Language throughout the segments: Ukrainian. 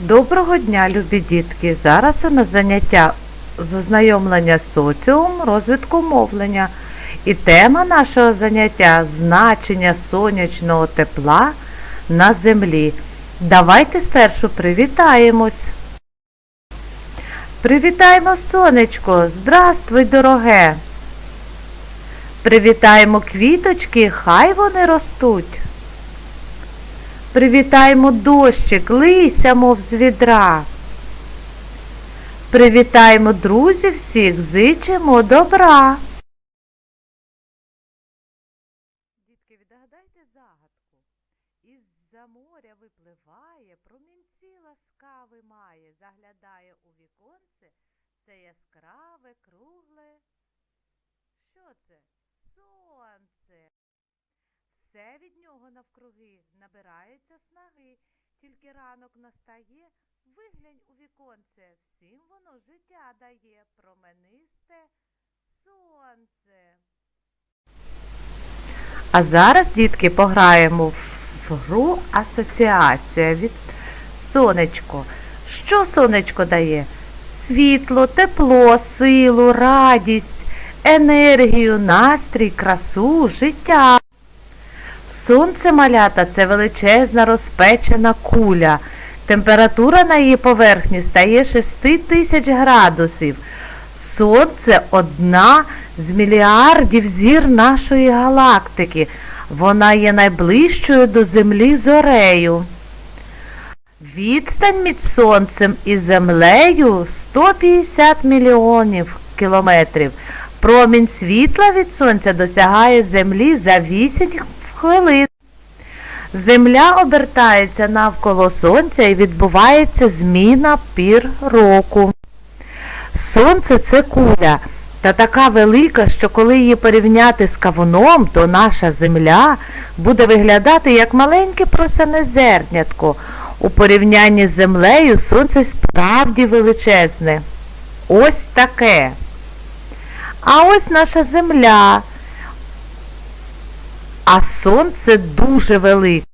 Доброго дня, любі дітки! Зараз у нас заняття з ознайомлення з соціумом, розвитку мовлення. І тема нашого заняття значення сонячного тепла на землі. Давайте спершу привітаємось. Привітаємо сонечко! Здравствуй, дороге! Привітаємо квіточки, хай вони ростуть. Привітаємо дощик, лися, мов з відра. Привітаємо друзів всіх, зичимо добра. Дітки, відгадайте загадку. Із-за моря випливає, промінці ласкави має, заглядає у віконце, це яскраве, кругле. Що це? Сонце. Все від нього навкруги набирається снаги, тільки ранок настає, виглянь у віконце, всім воно життя дає, променисте сонце. А зараз, дітки, пограємо в гру асоціація від сонечко. Що сонечко дає? Світло, тепло, силу, радість, енергію, настрій, красу, життя. Сонце малята це величезна розпечена куля. Температура на її поверхні стає 6 тисяч градусів. Сонце одна з мільярдів зір нашої галактики. Вона є найближчою до Землі зорею. Відстань між сонцем і землею 150 мільйонів кілометрів. Промінь світла від сонця досягає землі за 8 хвилин. Земля обертається навколо сонця і відбувається зміна пір року. Сонце це куля, та така велика, що коли її порівняти з кавуном, то наша земля буде виглядати як маленьке просяне зернятко. У порівнянні з землею сонце справді величезне. Ось таке. А ось наша земля. А сонце дуже велике.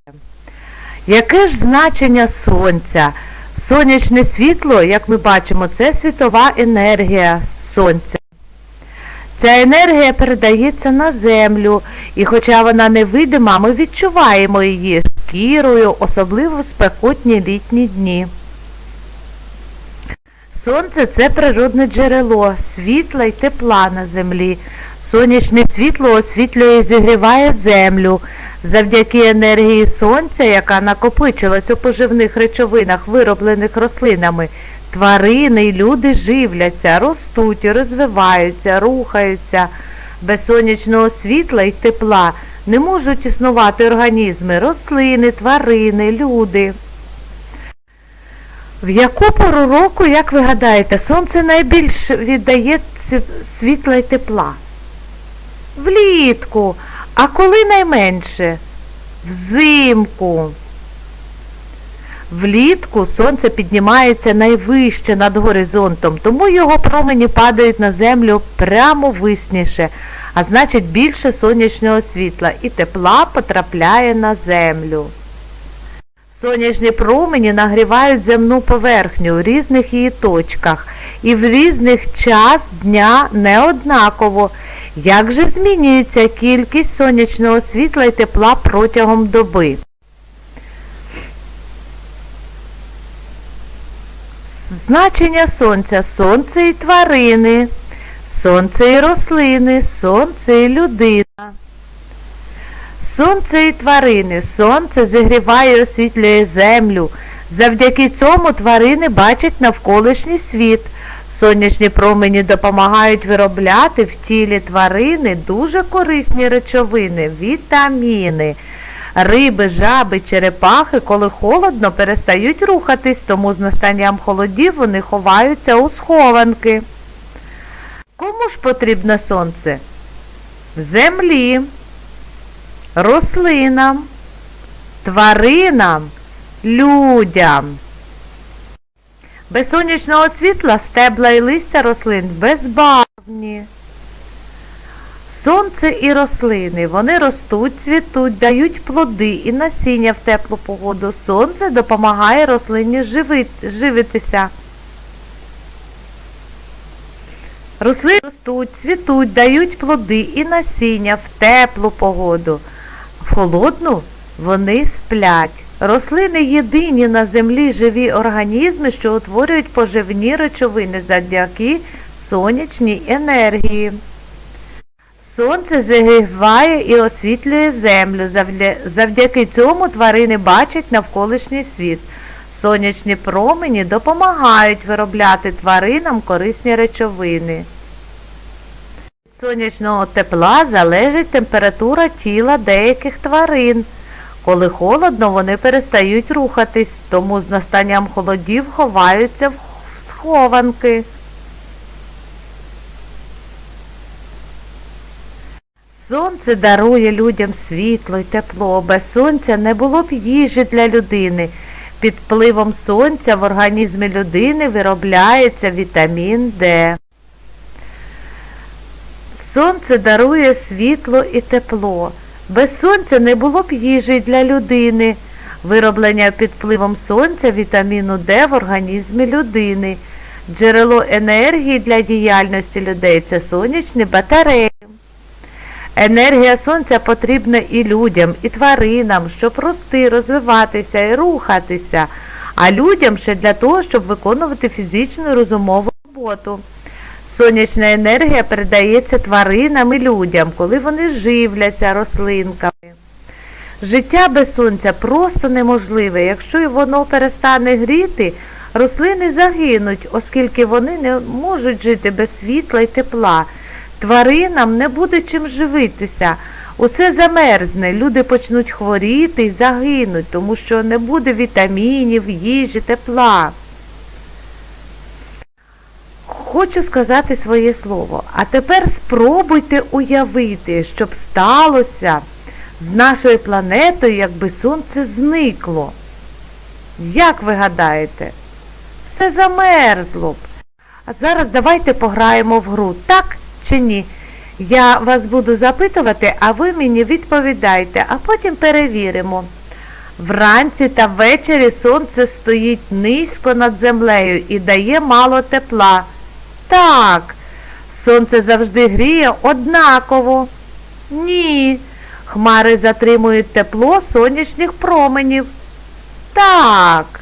Яке ж значення сонця? Сонячне світло, як ми бачимо, це світова енергія сонця. Ця енергія передається на землю, і хоча вона невидима, ми відчуваємо її шкірою, особливо в спекотні літні дні. Сонце це природне джерело, світла й тепла на землі. Сонячне світло освітлює і зігріває землю. Завдяки енергії сонця, яка накопичилась у поживних речовинах, вироблених рослинами, тварини й люди живляться, ростуть, розвиваються, рухаються. Без сонячного світла й тепла не можуть існувати організми, рослини, тварини, люди. В яку пору року, як ви гадаєте, сонце найбільше віддає світла й тепла? Влітку. А коли найменше? Взимку. Влітку сонце піднімається найвище над горизонтом, тому його промені падають на землю прямо висніше, а значить більше сонячного світла і тепла потрапляє на землю. Сонячні промені нагрівають земну поверхню у різних її точках і в різних час дня неоднаково. Як же змінюється кількість сонячного світла і тепла протягом доби? Значення сонця сонце і тварини, сонце і рослини, сонце і людина. Сонце і тварини. Сонце зігріває і освітлює землю. Завдяки цьому тварини бачать навколишній світ. Сонячні промені допомагають виробляти в тілі тварини дуже корисні речовини, вітаміни. Риби, жаби, черепахи, коли холодно, перестають рухатись, тому з настанням холодів вони ховаються у схованки. Кому ж потрібне сонце? Землі рослинам, тваринам, людям. Без сонячного світла стебла і листя рослин безбарвні. Сонце і рослини, вони ростуть, цвітуть, дають плоди і насіння в теплу погоду. Сонце допомагає рослині живи- живитися. Рослини ростуть, цвітуть, дають плоди і насіння в теплу погоду. В холодну вони сплять. Рослини єдині на землі живі організми, що утворюють поживні речовини завдяки сонячній енергії. Сонце зігріває і освітлює землю. Завдяки цьому тварини бачать навколишній світ. Сонячні промені допомагають виробляти тваринам корисні речовини. Від сонячного тепла залежить температура тіла деяких тварин. Коли холодно, вони перестають рухатись, тому з настанням холодів ховаються в схованки. Сонце дарує людям світло й тепло. Без сонця не було б їжі для людини. Під впливом сонця в організмі людини виробляється вітамін Д. Сонце дарує світло і тепло. Без сонця не було б їжі для людини. Вироблення під впливом сонця вітаміну Д в організмі людини. Джерело енергії для діяльності людей це сонячні батареї. Енергія сонця потрібна і людям, і тваринам, щоб рости, розвиватися і рухатися, а людям ще для того, щоб виконувати фізичну розумову роботу. Сонячна енергія передається тваринам і людям, коли вони живляться рослинками. Життя без сонця просто неможливе. Якщо воно перестане гріти, рослини загинуть, оскільки вони не можуть жити без світла і тепла. Тваринам не буде чим живитися. Усе замерзне, люди почнуть хворіти і загинуть, тому що не буде вітамінів, їжі, тепла. Хочу сказати своє слово. А тепер спробуйте уявити, що б сталося з нашою планетою, якби сонце зникло. Як ви гадаєте? Все замерзло б. А зараз давайте пограємо в гру, так чи ні? Я вас буду запитувати, а ви мені відповідайте, а потім перевіримо. Вранці та ввечері сонце стоїть низько над землею і дає мало тепла. Так, сонце завжди гріє однаково. Ні. Хмари затримують тепло сонячних променів. Так.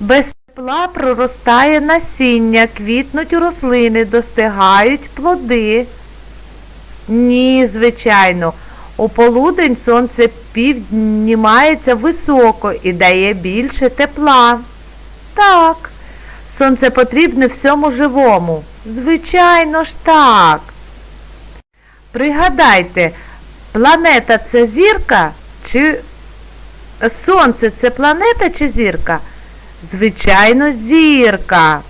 Без тепла проростає насіння, квітнуть рослини, достигають плоди. Ні, звичайно. У полудень сонце піднімається високо і дає більше тепла. Так. Сонце потрібне всьому живому. Звичайно ж так. Пригадайте, планета це зірка чи сонце це планета чи зірка? Звичайно, зірка.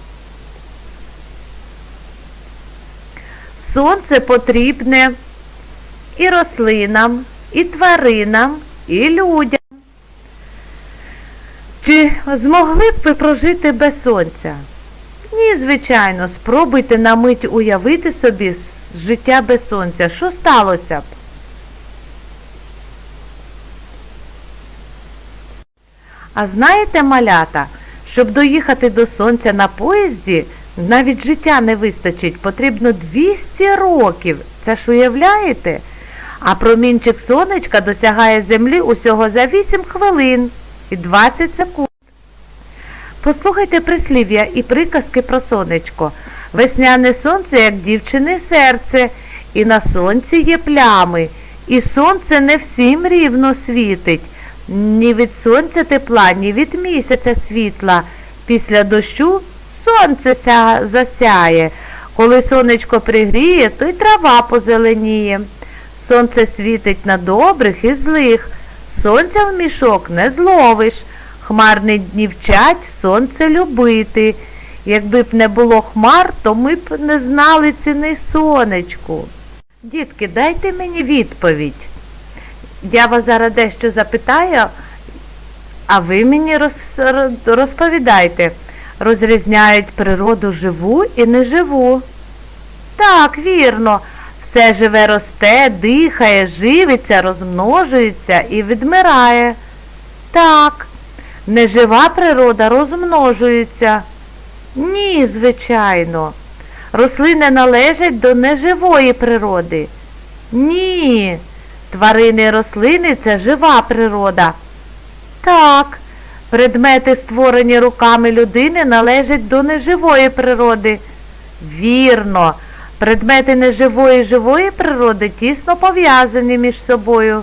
Сонце потрібне і рослинам, і тваринам, і людям. Чи змогли б ви прожити без сонця? Ні, звичайно, спробуйте на мить уявити собі життя без сонця. Що сталося б? А знаєте, малята, щоб доїхати до сонця на поїзді, навіть життя не вистачить, потрібно 200 років. Це ж уявляєте? А промінчик сонечка досягає землі усього за 8 хвилин і 20 секунд. Послухайте прислів'я і приказки про сонечко. Весняне сонце, як дівчини серце, і на сонці є плями, і сонце не всім рівно світить. Ні від сонця тепла, ні від місяця світла. Після дощу сонце засяє. Коли сонечко пригріє, то й трава позеленіє. Сонце світить на добрих і злих. Сонця в мішок не зловиш. Хмарні дні вчать сонце любити. Якби б не було хмар, то ми б не знали ціни сонечку. Дітки, дайте мені відповідь. Я вас зараз дещо запитаю, а ви мені роз- розповідайте. Розрізняють природу живу і неживу. Так, вірно. Все живе росте, дихає, живиться, розмножується і відмирає. Так, нежива природа розмножується. Ні, звичайно. Рослини належать до неживої природи. Ні. Тварини рослини це жива природа. Так, предмети, створені руками людини, належать до неживої природи. Вірно, предмети неживої живої природи тісно пов'язані між собою.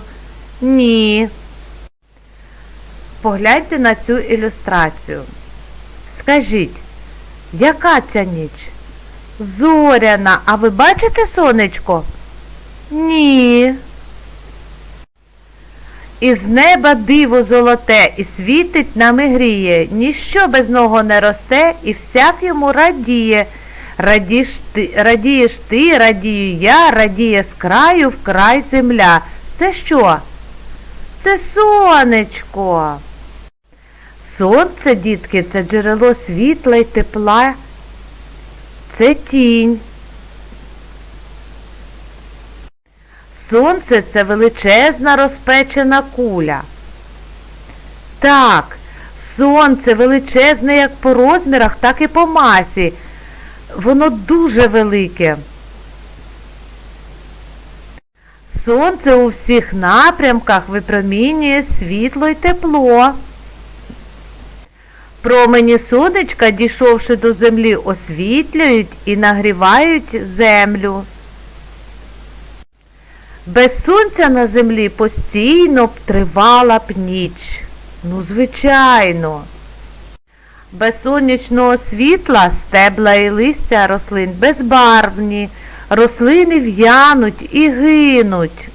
Ні. Погляньте на цю ілюстрацію. Скажіть, яка ця ніч? Зоряна, а ви бачите сонечко? Ні. Із неба диво золоте і світить нам і гріє, ніщо без нього не росте, і всяк йому радіє. Радіш ти, радієш ти, радію я, радіє з краю в край земля. Це що? Це сонечко. Сонце, дітки, це джерело світла й тепла. Це тінь. Сонце це величезна розпечена куля. Так, сонце величезне як по розмірах, так і по масі. Воно дуже велике. Сонце у всіх напрямках випромінює світло й тепло. Промені сонечка, дійшовши до землі, освітлюють і нагрівають землю. Без сонця на землі постійно б тривала б ніч. Ну, звичайно. Без сонячного світла стебла і листя рослин безбарвні, рослини в'януть і гинуть.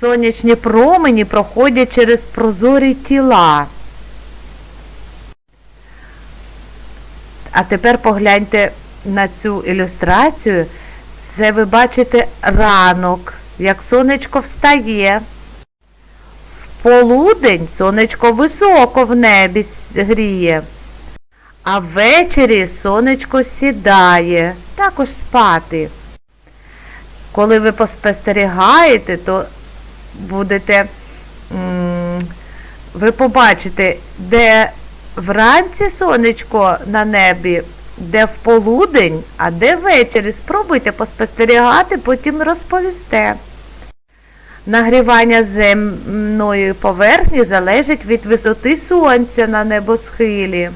Сонячні промені проходять через прозорі тіла. А тепер погляньте на цю ілюстрацію. Це ви бачите ранок, як сонечко встає. Полудень сонечко високо в небі гріє, а ввечері сонечко сідає, також спати. Коли ви поспостерігаєте, то будете, ви побачите, де вранці сонечко на небі, де в полудень, а де ввечері. Спробуйте поспостерігати, потім розповісте. Нагрівання земної поверхні залежить від висоти сонця на небосхилі.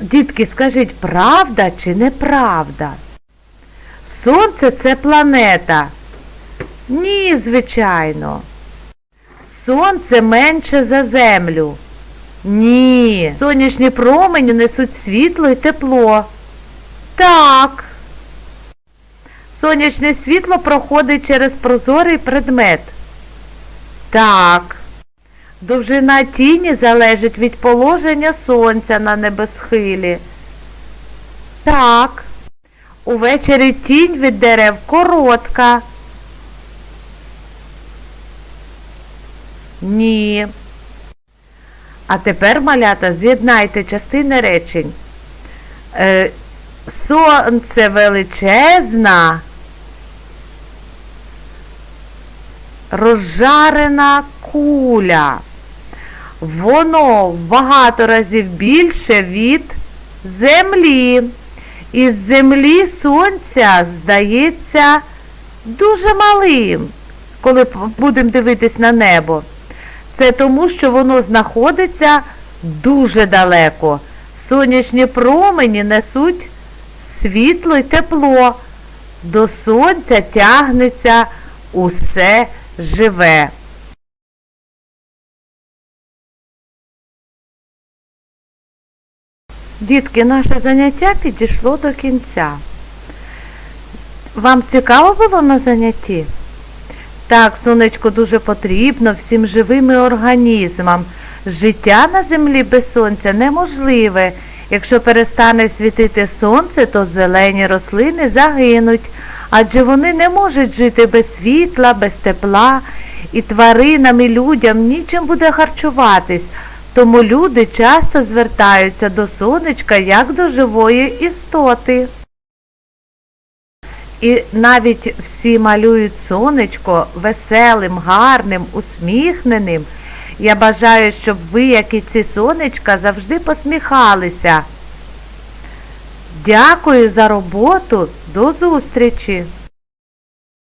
Дітки, скажіть, правда чи неправда? Сонце це планета. Ні, звичайно. Сонце менше за землю. Ні. Сонячні промені несуть світло і тепло. Так. Сонячне світло проходить через прозорий предмет. Так. Довжина тіні залежить від положення сонця на небосхилі. Так. Увечері тінь від дерев коротка. Ні. А тепер, малята, з'єднайте частини речень. Е, сонце величезна, розжарена куля. Воно багато разів більше від землі. Із землі сонця здається дуже малим, коли будемо дивитись на небо. Це тому, що воно знаходиться дуже далеко. Сонячні промені несуть світло й тепло. До сонця тягнеться усе живе. Дітки, наше заняття підійшло до кінця. Вам цікаво було на занятті? Так, сонечко дуже потрібно всім живим організмам. Життя на землі без сонця неможливе. Якщо перестане світити сонце, то зелені рослини загинуть, адже вони не можуть жити без світла, без тепла, і тваринам і людям нічим буде харчуватись. Тому люди часто звертаються до сонечка як до живої істоти. І навіть всі малюють сонечко веселим, гарним, усміхненим. Я бажаю, щоб ви, як і ці сонечка, завжди посміхалися. Дякую за роботу. До зустрічі!